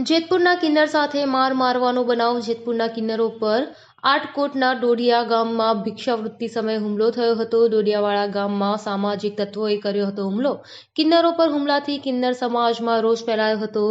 જેતપુરના કિન્નર સાથે માર મારવાનો બનાવ જેતપુરના કિન્નરો પર આટકોટના ડોડિયા ગામમાં ભિક્ષાવૃત્તિ સમયે હુમલો થયો હતો. ડોડિયાવાળા ગામમાં સામાજિક તત્વોએ કર્યો હતો હુમલો. કિન્નરો પર હુમલાથી કિન્નર સમાજમાં રોષ ફેલાયો હતો.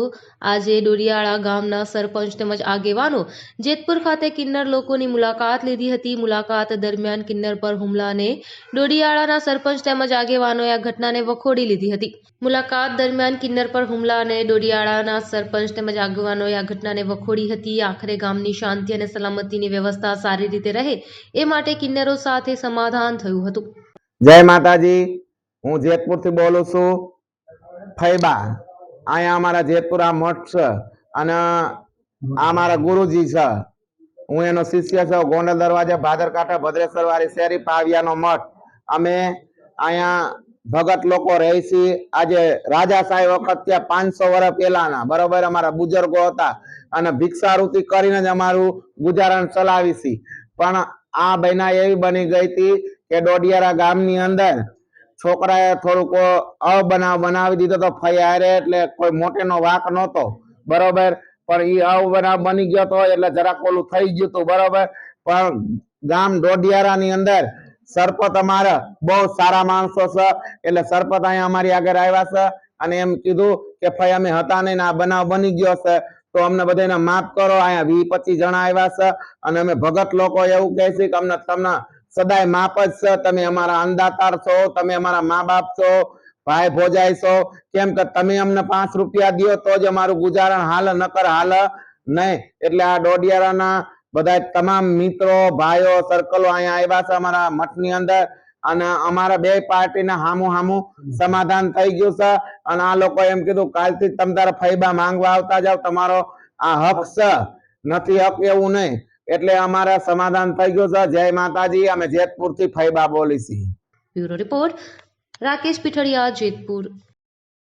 આજે ડોડિયાળા ગામના સરપંચ તેમજ આગેવાનો જેતપુર ખાતે કિન્નર લોકોની મુલાકાત લીધી હતી. મુલાકાત દરમિયાન કિન્નર પર હુમલાને ડોડિયાળાના સરપંચ તેમજ આગેવાનોએ આ ઘટનાને વખોડી લીધી હતી. મુલાકાત દરમિયાન કિન્નર પર હુમલા અને ડોડિયાળાના સરપંચ તેમજ આગેવાનોએ આ ઘટનાને વખોડી હતી. આખરે ગામની શાંતિ અને સલામતીની વ્યવસ્થા સારી રીતે રહે એ માટે કિન્નરો સાથે સમાધાન થયું હતું. જય માતાજી. હું જેતપુરથી બોલું છું. ફૈબા અહીંયા અમારા જેતપુર આ મઠ છે અને આ મારા ગુરુજી છે. હું એનો શિષ્ય છું, ગોંડલ દરવાજા, ભાદરકાંઠા, ભદ્રેશ્વર વાળી શેરી, પાવિયાનો મઠ. અમે અહીંયા ભગત લોકો રહી આજે સાહેબ વખત ત્યાં પાંચસો વર્ષ પહેલાના, બરોબર, અમારા બુજુર્ગો હતા. અને ભિક્ષાવૃત્તિ કરીને જ અમારું ગુજારણ ચલાવી છીએ પણ આ બહેના એવી બની ગઈ હતી કે ડોડિયારા ગામની અંદર છોકરાએ થોડુંક અબનાવ બનાવી દીધો તો ફૈયારે એટલે કોઈ મોટેનો વાક નહોતો. બરોબર, પણ એ અબનાવ બની ગયો તો એટલે જરાક ઓલું થઈ ગયું હતું, બરોબર. પણ ગામ ડોડિયારાની અંદર સરપત અમારા બહુ સારા માણસો છે. એટલે સરપત અહીંયા અમારી આગળ આવ્યા છે. અને એમ કીધું કે ભાઈ અમે હતા નહીં આ બનાવ બની ગયો છે. તો અમને બધાને માફ કરો. અહીંયા વી પચીસ જણા આવ્યા છે. અને અમે ભગત લોકો એવું કહે છે કે અમને તમને સદાય માપ જ છે. તમે અમારા અંદાતાર છો. તમે અમારા મા બાપ છો. ભાઈ ભોજાઈ છો. કેમ કે તમે અમને પાંચ રૂપિયા દ્યો તો જ અમારું ગુજારણ હાલ નકર હાલ નહીં. એટલે આ ડોડિયારાના બધા તમામ મિત્રો, ભાઈઓ સર્કલો અહીંયા આવ્યા છે અમારા મઠની અંદર. અને અમારા બે પાર્ટીના હામુ હામુ સમાધાન થઈ ગયું છે. અને આ લોકો એમ કીધું, કાલથી તમે તારા ફૈબા માંગવા આવતા જાવ તમારો આ હક છે. નથી હક એવું નહીં. એટલે અમારા સમાધાન થઈ ગયું છે. જય માતાજી. અમે જેતપુરથી ફૈબા બોલી છીએ બ્યુરો રિપોર્ટ, રાકેશ પીઠડિયા, જેતપુર.